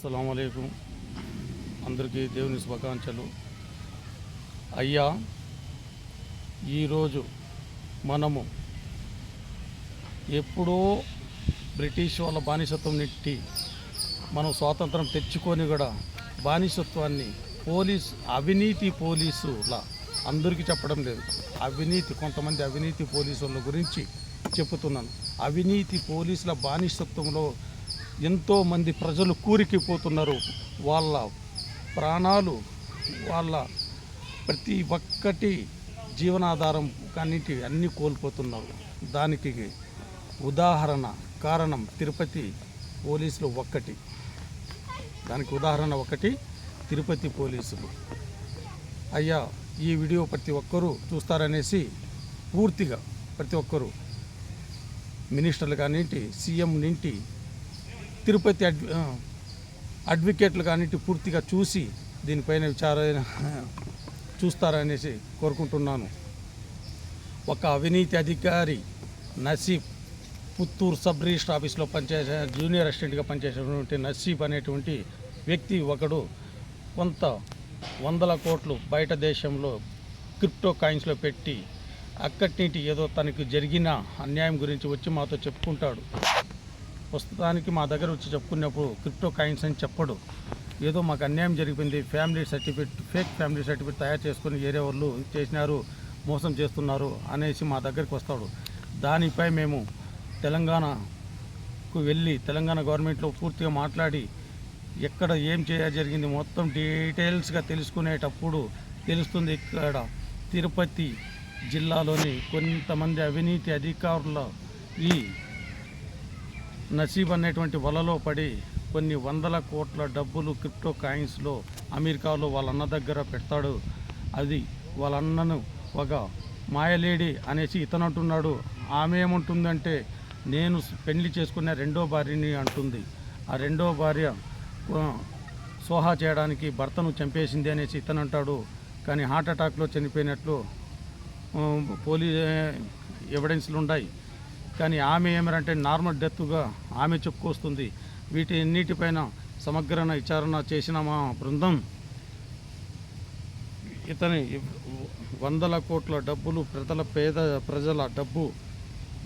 అస్సలం అందరికీ దేవుని శుభాకాంక్షలు. అయ్యా ఈరోజు మనము ఎప్పుడో బ్రిటిష్ వాళ్ళ బానిసత్వం నెట్టి మనం స్వాతంత్రం తెచ్చుకొని కూడా బానిసత్వాన్ని పోలీస్ అవినీతి పోలీసుల అందరికీ చెప్పడం లేదు. అవినీతి కొంతమంది అవినీతి పోలీసుల గురించి చెప్పుతున్నాను అవినీతి పోలీసుల బానిసత్వంలో ఎంతోమంది ప్రజలు కూరికిపోతున్నారు. వాళ్ళ ప్రాణాలు వాళ్ళ ప్రతి ఒక్కటి జీవనాధారం కన్నిటి అన్నీ కోల్పోతున్నారు. దానికి ఉదాహరణ కారణం తిరుపతి పోలీసులు ఒక్కటి. దానికి ఉదాహరణ ఒకటి తిరుపతి పోలీసులు. అయ్యా ఈ వీడియో ప్రతి ఒక్కరూ చూస్తారనేసి పూర్తిగా ప్రతి ఒక్కరూ మినిస్టర్లు కానింటి సీఎం నింటి తిరుపతి అడ్వ అడ్వకేట్లు కానింటి పూర్తిగా చూసి దీనిపైన విచారణ చూస్తారనేసి కోరుకుంటున్నాను. ఒక అవినీతి అధికారి నసీబ్ పుత్తూరు సబ్ రిజిస్టర్ ఆఫీస్లో పనిచేసే జూనియర్ అసిస్టెంట్గా పనిచేసేటువంటి నసీబ్ అనేటువంటి వ్యక్తి ఒకడు కొంత వందల కోట్లు బయట దేశంలో క్రిప్టో కాయిన్స్లో పెట్టి అక్కడి నుండి ఏదో తనకు జరిగిన అన్యాయం గురించి వచ్చి మాతో చెప్పుకుంటాడు. ప్రస్తుతానికి మా దగ్గర వచ్చి చెప్పుకున్నప్పుడు క్రిప్టో కాయిన్స్ అని చెప్పడు. ఏదో మాకు అన్యాయం జరిగిపోయింది. Family certificate fake family certificate తయారు చేసుకొని వేరే వాళ్ళు చేసినారు మోసం చేస్తున్నారు అనేసి మా దగ్గరికి వస్తాడు. దానిపై మేము తెలంగాణకు వెళ్ళి తెలంగాణ గవర్నమెంట్లో పూర్తిగా మాట్లాడి ఎక్కడ ఏం చేయ జరిగింది మొత్తం డీటెయిల్స్గా తెలుసుకునేటప్పుడు తెలుస్తుంది ఇక్కడ తిరుపతి జిల్లాలోని కొంతమంది అవినీతి అధికారుల ఈ నసీబ్ అనేటువంటి వలలో పడి కొన్ని వందల కోట్ల డబ్బులు క్రిప్టో కాయిన్స్లో అమెరికాలో వాళ్ళ అన్న దగ్గర పెడతాడు. అది వాళ్ళ అన్నను ఒక మాయలేడి అనేసి ఇతను అంటున్నాడు. ఆమె ఏమంటుందంటే నేను పెళ్ళి చేసుకున్న రెండో భార్యని అంటుంది. ఆ రెండో భార్య సోహా చేయడానికి భర్తను చంపేసింది అనేసి ఇతను అంటాడు. కానీ హార్ట్ అటాక్లో చనిపోయినట్లు పోలీ పోలీస్ ఎవిడెన్స్లు ఉన్నాయి కానీ ఆమె ఏమరంటే నార్మల్ డెత్గా ఆమె చెప్పుకొస్తుంది. వీటన్నిటిపైన అన్నిటిపైన విచారణ చేసిన మా బృందం ఇతని వందల కోట్ల డబ్బులు ప్రజల పేద ప్రజల డబ్బు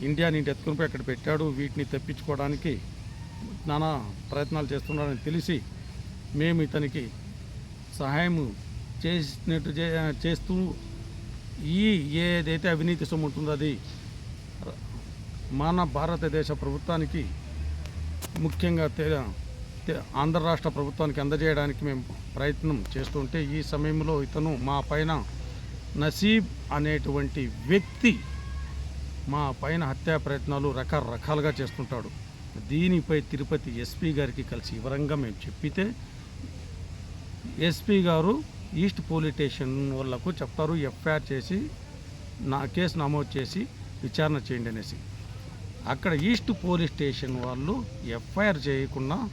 ఇండియా నుండి ఎత్తుకుని అక్కడ పెట్టాడు. వీటిని తెప్పించుకోవడానికి నానా ప్రయత్నాలు చేస్తున్నాడని తెలిసి మేము ఇతనికి సహాయం చేసినట్టు చే- చేస్తూ ఈ ఏదైతే అవినీతి సొమ్ము ఉంటుందో అది మన భారతదేశ ప్రభుత్వానికి ముఖ్యంగా ఆంధ్ర రాష్ట్ర ప్రభుత్వానికి అందజేయడానికి మేము ప్రయత్నం చేస్తుంటే ఈ సమయంలో ఇతను మా పైన నసీబ్ అనేటువంటి వ్యక్తి మా పైన హత్యా ప్రయత్నాలు రకరకాలుగా చేస్తుంటాడు. దీనిపై తిరుపతి ఎస్పీ గారికి కలిసి వివరంగా మేము చెప్పితే ఎస్పీ గారు ఈస్ట్ పోలీస్ స్టేషన్ వాళ్ళకు చెప్తారు ఎఫ్ఐఆర్ చేసి నా కేసు నమోదు చేసి విచారణ చేయండి అనేసి. అక్కడ ఈస్ట్ పోలీస్ స్టేషన్ వాళ్ళు ఎఫ్ఐఆర్ చేయకుండా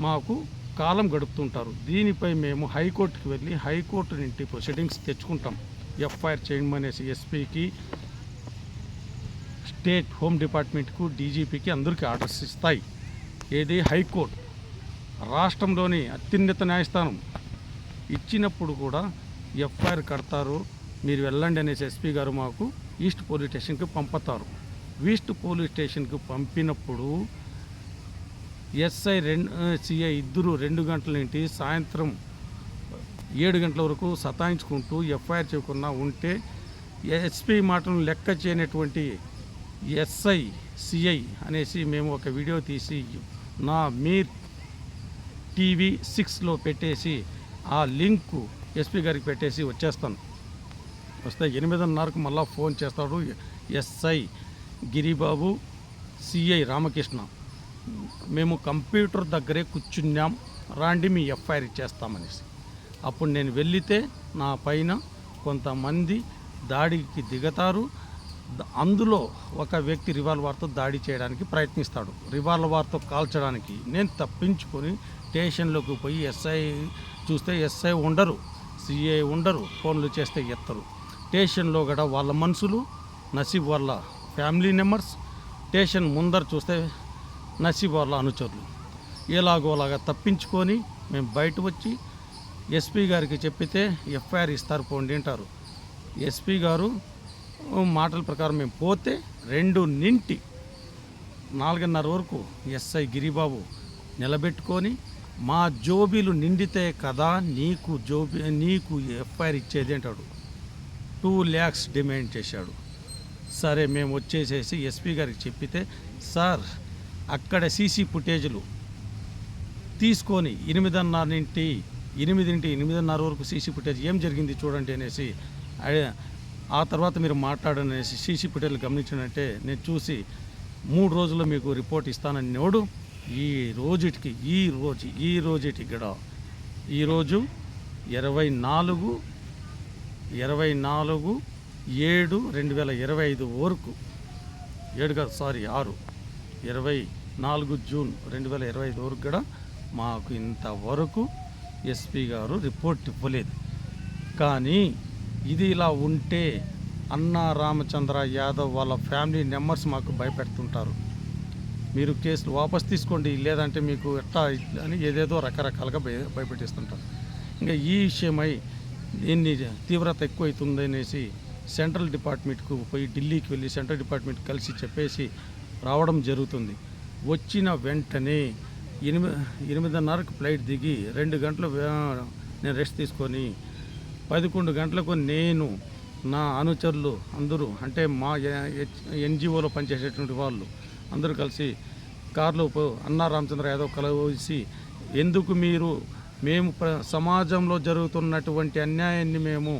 మాకు కాలం గడుపుతుంటారు. దీనిపై మేము హైకోర్టుకి వెళ్ళి హైకోర్టు నుండి ప్రొసీడింగ్స్ తెచ్చుకుంటాం. ఎఫ్ఐఆర్ చేయమనేసి ఎస్పీకి స్టేట్ హోమ్ డిపార్ట్మెంట్కు డీజీపీకి అందరికీ ఆర్డర్స్ ఇస్తాయి. ఏది? హైకోర్టు. రాష్ట్రంలోని అత్యున్నత న్యాయస్థానం. ఇచ్చినప్పుడు కూడా ఎఫ్ఐఆర్ కడతారు. మీరు వెళ్ళండి అనేసి ఎస్పీ గారు మాకు ఈస్ట్ పోలీస్ స్టేషన్కి పంపుతారు. ఈస్ట్ పోలీస్ స్టేషన్కి పంపినప్పుడు ఎస్ఐ రెండు సిఐ ఇద్దరు రెండు గంటల నుండి సాయంత్రం ఏడు గంటల వరకు సతాయించుకుంటూ ఎఫ్ఐఆర్ చేయకుండా ఉంటే ఎస్పీ మాటను లెక్క చేయనటువంటి ఎస్ఐ సిఐ అనేసి మేము ఒక వీడియో తీసి నా మీర్ టీవీ సిక్స్లో పెట్టేసి ఆ లింకు ఎస్పీ గారికి పెట్టేసి వచ్చేస్తాను. వస్తే ఎనిమిదిన్నరకు మళ్ళీ ఫోన్ చేస్తాడు ఎస్ఐ గిరిబాబు సిఐ రామకృష్ణ. మేము కంప్యూటర్ దగ్గరే కూర్చున్నాం. రాండి మీ ఎఫ్ఐఆర్ ఇచ్చేస్తామనేసి. అప్పుడు నేను వెళ్ళితే నా పైన కొంతమంది దాడికి దిగతారు. అందులో ఒక వ్యక్తి రివాల్వర్తో దాడి చేయడానికి ప్రయత్నిస్తాడు. రివాల్వర్తో కాల్చడానికి నేను తప్పించుకొని స్టేషన్లోకి పోయి ఎస్ఐ చూస్తే ఎస్ఐ ఉండరు సిఐ ఉండరు ఫోన్లు చేస్తే ఎత్తరు. స్టేషన్లో కూడా వాళ్ళ మనుషులు నసీబ్ వల్ల ఫ్యామిలీ మెంబర్స్ స్టేషన్ ముందర చూస్తే నసీబ్ అనుచరులు. ఎలాగోలాగా తప్పించుకొని మేము బయట వచ్చి ఎస్పీ గారికి చెప్పితే ఎఫ్ఐఆర్ ఇస్తారు పోండి అంటారు. ఎస్పీ గారు మాటల ప్రకారం మేము పోతే రెండు నింటి నాలుగున్నర వరకు ఎస్ఐ గిరిబాబు నిలబెట్టుకొని మా జోబీలు నిండితే కదా నీకు జోబీ నీకు ఎఫ్ఐఆర్ ఇచ్చేది అంటాడు. టూ ల్యాక్స్ డిమాండ్ చేశాడు. సరే మేము వచ్చేసేసి ఎస్పీ గారికి చెప్పితే సార్ అక్కడ సీసీ ఫుటేజ్లు తీసుకొని ఎనిమిదిన్నర నుండి ఎనిమిదింటి ఎనిమిదిన్నర వరకు సీసీ ఫుటేజ్ ఏం జరిగింది చూడండి అనేసి ఆ తర్వాత మీరు మాట్లాడని అనేసి సీసీ ఫుటేజ్లు గమనించినట్టే నేను చూసి మూడు రోజుల్లో మీకు రిపోర్ట్ ఇస్తానని నోడు ఈ రోజుటికి ఈ రోజు ఈ రోజుటి కూడా ఈరోజు ఇరవై నాలుగు ఇరవై నాలుగు ఏడు రెండు వేల ఇరవై ఐదు వరకు ఏడు కాదు సారీ ఆరు. ఇరవై నాలుగు జూన్ రెండు వేల ఇరవై ఐదు వరకు కూడా మాకు ఇంతవరకు ఎస్పీ గారు రిపోర్ట్ ఇవ్వలేదు. కానీ ఇది ఇలా ఉంటే అన్నా రామచంద్ర యాదవ్ వాళ్ళ ఫ్యామిలీ మెంబర్స్ మాకు భయపెడుతుంటారు. మీరు కేసులు వాపస్ తీసుకోండి లేదంటే మీకు ఎట్లా అని ఏదేదో రకరకాలుగా భయ భయపెట్టిస్తుంటారు. ఇంకా ఈ విషయమై దీన్ని తీవ్రత ఎక్కువ అవుతుంది అనేసి సెంట్రల్ డిపార్ట్మెంట్కు పోయి ఢిల్లీకి వెళ్ళి సెంట్రల్ డిపార్ట్మెంట్ కలిసి చెప్పేసి రావడం జరుగుతుంది. వచ్చిన వెంటనే ఎనిమిది ఎనిమిదిన్నరకు ఫ్లైట్ దిగి రెండు గంటలు నేను రెస్ట్ తీసుకొని పదకొండు గంటలకు నేను నా అనుచరులు అందరూ అంటే మా ఎన్జిఓలో పనిచేసేటువంటి వాళ్ళు అందరూ కలిసి కారులో అన్నా రామచంద్ర యాదవ్ కలిసి ఎందుకు మీరు మేము ప్ర- సమాజంలో జరుగుతున్నటువంటి అన్యాయాన్ని మేము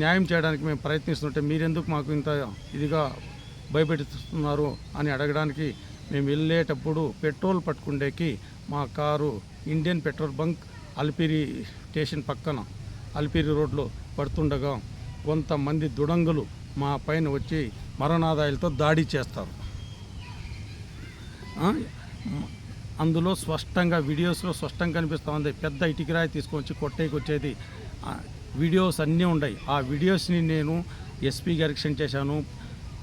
న్యాయం చేయడానికి మేము ప్రయత్నిస్తుంటే మీరెందుకు మాకు ఇంత ఇదిగా భయపెడుతున్నారు అని అడగడానికి మేము వెళ్ళేటప్పుడు పెట్రోల్ పట్టుకుండేకి మా car Indian petrol bunk Alipiri station పక్కన అల్పిరి రోడ్లో పడుతుండగా కొంతమంది దుడంగులు మా పైన వచ్చి మరణాదాయాలతో దాడి చేస్తారు. అందులో స్పష్టంగా వీడియోస్లో స్పష్టంగా కనిపిస్తూ ఉంది. పెద్ద ఇటుకిరాయి తీసుకొచ్చి కొట్టేకి వచ్చేది వీడియోస్ అన్నీ ఉన్నాయి ఆ వీడియోస్ని నేను ఎస్పీ గారికి సెండ్ చేశాను.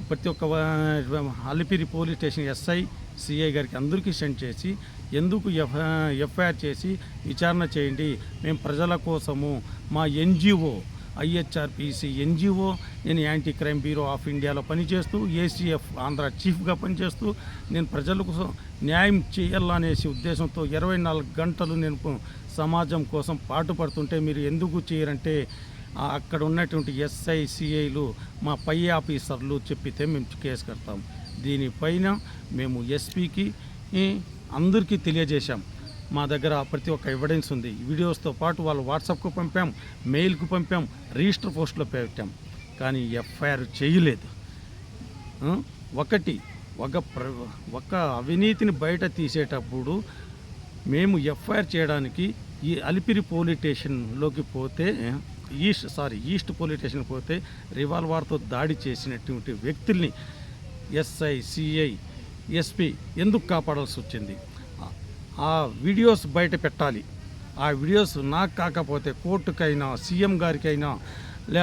ప్రతి ఒక్క Alipiri police station SI CI గారికి అందరికీ సెండ్ చేసి ఎందుకు ఎఫ్ ఎఫ్ఐఆర్ చేసి విచారణ చేయండి? మేము ప్రజల కోసము. మా ఎన్జిఓ ఐహెచ్ఆర్పిసి ఎన్జిఓ నేను యాంటీ క్రైమ్ బ్యూరో ఆఫ్ ఇండియాలో పనిచేస్తూ ఏసీఎఫ్ ఆంధ్ర చీఫ్గా పనిచేస్తూ నేను ప్రజలకు న్యాయం చేయాలనేసి ఉద్దేశంతో ఇరవై నాలుగు గంటలు నేను సమాజం కోసం పాటుపడుతుంటే మీరు ఎందుకు చేయరంటే అక్కడ ఉన్నటువంటి ఎస్ఐ సిఐలు మా పై ఆఫీసర్లు చెప్పితే మేము కేసు కడతాం. దీనిపైన మేము ఎస్పీకి అందరికీ తెలియజేశాం. మా దగ్గర ప్రతి ఒక్క ఎవిడెన్స్ ఉంది. వీడియోస్తో పాటు వాళ్ళు వాట్సాప్కు పంపాం మెయిల్కు పంపాం రిజిస్టర్ పోస్ట్లో పెట్టాం. కానీ ఎఫ్ఐఆర్ చేయలేదు. ఒకటి ఒక ప్ర ఒక అవినీతిని బయట తీసేటప్పుడు మేము ఎఫ్ఐఆర్ చేయడానికి ఈ అలిపిరి పోలీస్ స్టేషన్లోకి పోతే ఈస్ట్ సారీ ఈస్ట్ పోలీస్ స్టేషన్కి పోతే రివాల్వర్తో దాడి చేసినటువంటి వ్యక్తుల్ని ఎస్ఐ సిఐ ఎస్పీ ఎందుకు కాపాడాల్సి వచ్చింది? ఆ- ఆ వీడియోస్ బయట పెట్టాలి. ఆ వీడియోస్ నాకు కాకపోతే కోర్టుకైనా సీఎం గారికైనా లే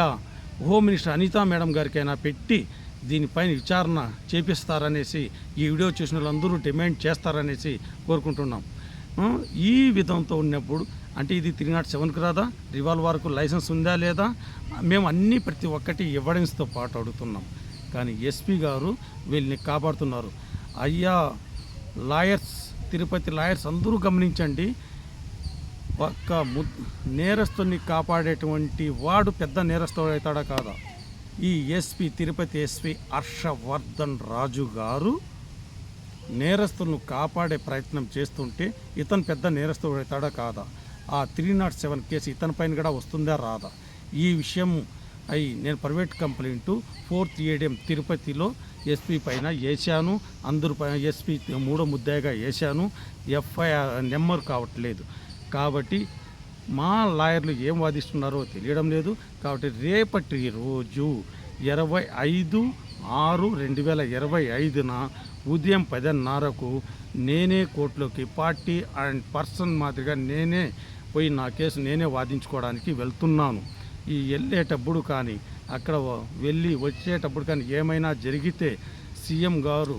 హోమ్ మినిస్టర్ అనితా మేడం గారికైనా పెట్టి దీనిపైన విచారణ చేపిస్తారనేసి ఈ వీడియో చూసిన వాళ్ళందరూ డిమాండ్ చేస్తారనేసి కోరుకుంటున్నాం. ఈ విధంతో ఉన్నప్పుడు అంటే ఇది త్రీ నాట్ సెవెన్కి రాదా? రివాల్వర్కు లైసెన్స్ ఉందా లేదా? మేము అన్నీ ప్రతి ఒక్కటి ఎవిడెన్స్తో పాటు అడుగుతున్నాం. కానీ ఎస్పీ గారు వీళ్ళని కాపాడుతున్నారు. అయ్యా లాయర్స్ తిరుపతి లాయర్స్ అందరూ గమనించండి. ఒక్క ము నేరస్తుని కాపాడేటువంటి వాడు పెద్ద నేరస్తుడు అవుతాడా కాదా? ఈ ఎస్పి తిరుపతి ఎస్పీ హర్షవర్ధన్ రాజు గారు నేరస్తులను కాపాడే ప్రయత్నం చేస్తుంటే ఇతను పెద్ద నేరస్తుడు అవుతాడా కాదా? ఆ త్రీ నాట్ సెవెన్ కేసు ఇతని పైన కూడా వస్తుందా రాదా? ఈ విషయం అయి నేను ప్రైవేట్ కంప్లైంట్ ఫోర్త్ ఏడిఎం తిరుపతిలో ఎస్పీ పైన వేశాను. అందరి పైన ఎస్పీ మూడో ముద్దాయిగా వేశాను. ఎఫ్ఐఆర్ నెంబర్ కావట్లేదు. కాబట్టి మా లాయర్లు ఏం వాదిస్తున్నారో తెలియడం లేదు. కాబట్టి రేపటి రోజు ఇరవై ఐదు ఆరు రెండు వేల ఇరవై ఐదున ఉదయం పదిన్నరకు నేనే కోర్టులోకి పార్టీ అండ్ పర్సన్ మాదిరిగా నేనే పోయి నా కేసు నేనే వాదించుకోవడానికి వెళ్తున్నాను. ఈ వెళ్ళేటప్పుడు కానీ అక్కడ వెళ్ళి వచ్చేటప్పుడు కానీ ఏమైనా జరిగితే సీఎం గారు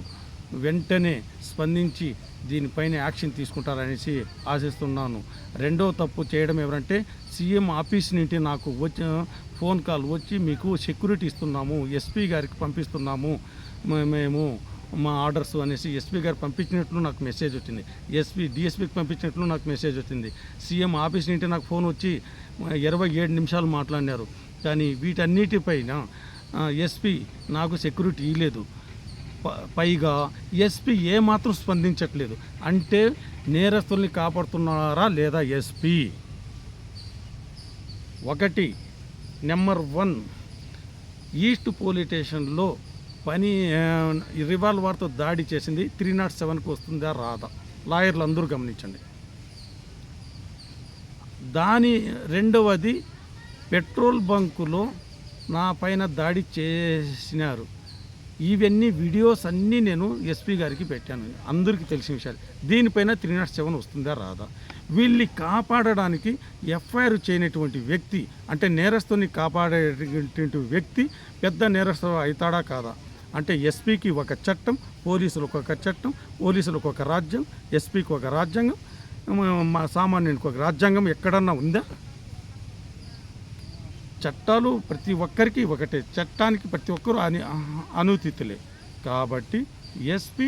వెంటనే స్పందించి దీనిపైన యాక్షన్ తీసుకుంటారనేసి ఆశిస్తున్నాను. రెండో తప్పు చేయడం ఎవరంటే సీఎం ఆఫీస్ నుండి నాకు వచ్చి ఫోన్ కాల్ వచ్చి మీకు సెక్యూరిటీ ఇస్తున్నాము ఎస్పీ గారికి పంపిస్తున్నాము మేము మా ఆర్డర్స్ అనేసి ఎస్పీ గారు పంపించినట్లు నాకు మెసేజ్ వచ్చింది. ఎస్పీ డిఎస్పీకి పంపించినట్లు నాకు మెసేజ్ వచ్చింది. సీఎం ఆఫీస్ నుండి నాకు ఫోన్ వచ్చి ఇరవై ఏడు నిమిషాలు మాట్లాడినారు. కానీ వీటన్నిటిపైన ఎస్పీ నాకు సెక్యూరిటీ ఇవ్వలేదు పైగా ఎస్పీ ఏమాత్రం స్పందించట్లేదు. అంటే నేరస్తుల్ని కాపాడుతున్నారా లేదా ఎస్పీ? ఒకటి నెంబర్ వన్ ఈస్ట్ పోలీస్ స్టేషన్లో పని రివాల్వర్తో దాడి చేసింది త్రీ నాట్ సెవెన్కి వస్తుందా రాదా? లాయర్లు అందరూ గమనించండి. దాని రెండవది పెట్రోల్ బంకులో నా పైన దాడి చేసినారు. ఇవన్నీ వీడియోస్ అన్నీ నేను ఎస్పీ గారికి పెట్టాను. అందరికీ తెలిసిన విషయాలు. దీనిపైన త్రీ నాట్ సెవెన్ వస్తుందా రాదా? వీళ్ళని కాపాడడానికి ఎఫ్ఐఆర్ చేయనటువంటి వ్యక్తి అంటే నేరస్తుని కాపాడేటువంటి వ్యక్తి పెద్ద నేరస్తు అవుతాడా కాదా? అంటే ఎస్పీకి ఒక చట్టం పోలీసులకు ఒక చట్టం పోలీసులకు ఒక రాజ్యం ఎస్పీకి ఒక రాజ్యాంగం మా- మా సామాన్యునికి ఒక రాజ్యాంగం ఎక్కడన్నా ఉందా? చట్టాలు ప్రతి ఒక్కరికి ఒకటే చట్టానికి ప్రతి ఒక్కరు అని అనుతితులే కాబట్టి ఎస్పీ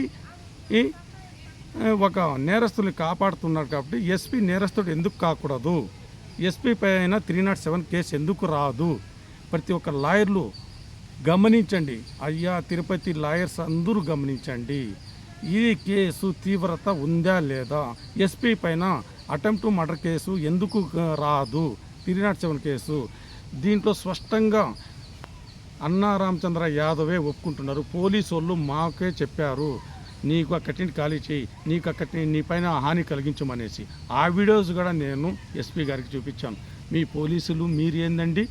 ఒక నేరస్తుల్ని కాపాడుతున్నాడు కాబట్టి ఎస్పీ నేరస్తుడు ఎందుకు కాకూడదు? ఎస్పీ పైన త్రీ నాట్ సెవెన్ కేసు ఎందుకు రాదు? ప్రతి ఒక్క లాయర్లు గమనించండి. అయ్యా తిరుపతి లాయర్స్ అందరూ గమనించండి. ఈ కేసు తీవ్రత ఉందా లేదా? ఎస్పీ పైన అటెంప్ట్ మర్డర్ కేసు ఎందుకు రాదు? త్రీ నాట్ సెవెన్ కేసు దీంట్లో స్పష్టంగా అన్నా రామచంద్ర యాదవే ఒప్పుకుంటున్నారు. పోలీసు వాళ్ళు మాకే చెప్పారు నీకు అక్కటిని ఖాళీ చేయి నీకు అక్కటి నీ పైన హాని కలిగించమనేసి. ఆ వీడియోస్ కూడా నేను ఎస్పీ గారికి చూపించాను. మీ పోలీసులు మీరు ఏందండి?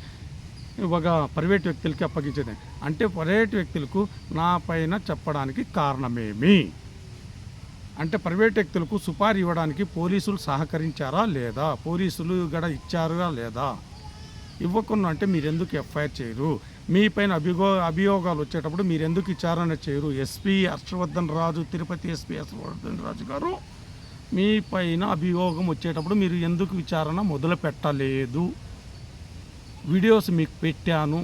ఒక ప్రైవేట్ వ్యక్తులకి అప్పగించేది. అంటే ప్రైవేట్ వ్యక్తులకు నా పైన చెప్పడానికి కారణమేమి? అంటే ప్రైవేట్ వ్యక్తులకు సుపారీ ఇవ్వడానికి పోలీసులు సహకరించారా లేదా? పోలీసులు కూడా ఇచ్చారా లేదా? ఇవ్వకుండా అంటే మీరు ఎందుకు ఎఫ్ఐఆర్ చేయరు? మీ పైన అభిగో అభియోగాలు వచ్చేటప్పుడు మీరు ఎందుకు విచారణ చేయరు? ఎస్పీ హర్షవర్ధన్ రాజు తిరుపతి ఎస్పీ హర్షవర్ధన్ రాజు గారు మీ పైన అభియోగం వచ్చేటప్పుడు మీరు ఎందుకు విచారణ మొదలు పెట్టలేదు? వీడియోస్ మీకు పెట్టాను.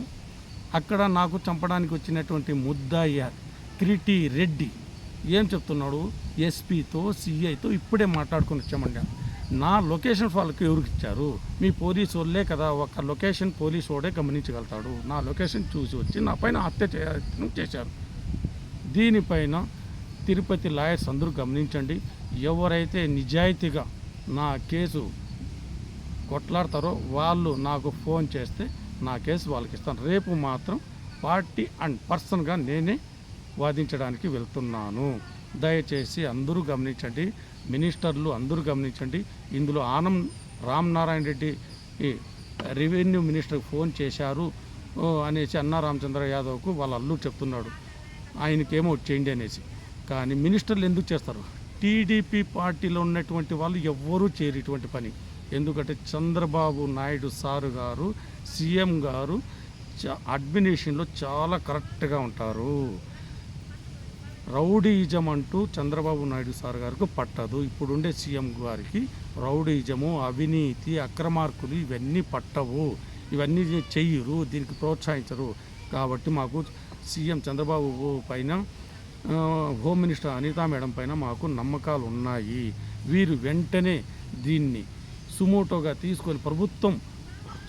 అక్కడ నాకు చంపడానికి వచ్చినటువంటి ముద్దయ్య క్రిటి రెడ్డి ఏం చెప్తున్నాడు? ఎస్పీతో సిఐతో ఇప్పుడే మాట్లాడుకొని వచ్చామండి. నా లొకేషన్ వాళ్ళకి ఎవరికి ఇచ్చారు మీ పోలీసు వాళ్ళే కదా ఒక లొకేషన్ పోలీసు వాడే గమనించగలుగుతాడు. నా లొకేషన్ చూసి వచ్చి నా పైన హత్య చేశారు. దీనిపైన తిరుపతి లాయర్స్ అందరూ గమనించండి. ఎవరైతే నిజాయితీగా నా కేసు కొట్లాడతారో వాళ్ళు నాకు ఫోన్ చేస్తే నా కేసు వాళ్ళకి ఇస్తాను. రేపు మాత్రం పార్టీ అండ్ పర్సన్గా నేనే వాదించడానికి వెళ్తున్నాను. దయచేసి అందరూ గమనించండి. మినిస్టర్లు అందరూ గమనించండి. ఇందులో ఆనం రామ్ నారాయణ రెడ్డి రెవెన్యూ మినిస్టర్కి ఫోన్ చేశారు. ఓ, అనేసి అన్నా రామచంద్ర యాదవ్కు వాళ్ళ అల్లుడు చెప్తున్నాడు. ఆయనకేమో చేయండి అనేసి. కానీ మినిస్టర్లు ఎందుకు చేస్తారు? టీడీపీ పార్టీలో ఉన్నటువంటి వాళ్ళు ఎవ్వరూ చేయరు ఇటువంటి పని. ఎందుకంటే చంద్రబాబు నాయుడు సారు గారు సీఎం గారు చ- అడ్మినిస్ట్రేషన్లో చాలా కరెక్ట్గా ఉంటారు. రౌడీయిజం అంటూ చంద్రబాబు నాయుడు సార్ గారికి పట్టదు. ఇప్పుడుండే సీఎం గారికి రౌడీయిజము అవినీతి అక్రమార్కులు ఇవన్నీ పట్టవు. ఇవన్నీ చెయ్యరు దీనికి ప్రోత్సహించరు. కాబట్టి మాకు సీఎం చంద్రబాబు పైన హోమ్ మినిస్టర్ అనితా మేడం పైన మాకు నమ్మకాలు ఉన్నాయి వీరు వెంటనే దీన్ని సుమోటోగా తీసుకొని ప్రభుత్వం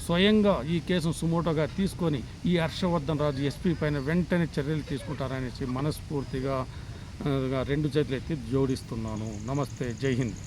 స్వయంగా ఈ కేసును సుమోటోగా తీసుకొని ఈ హర్షవర్ధన్ రాజు ఎస్పీ పైన వెంటనే చర్యలు తీసుకుంటారనేసి మనస్ఫూర్తిగా రెండు చేతులు ఎత్తి జోడిస్తున్నాను. నమస్తే. జై హింద్.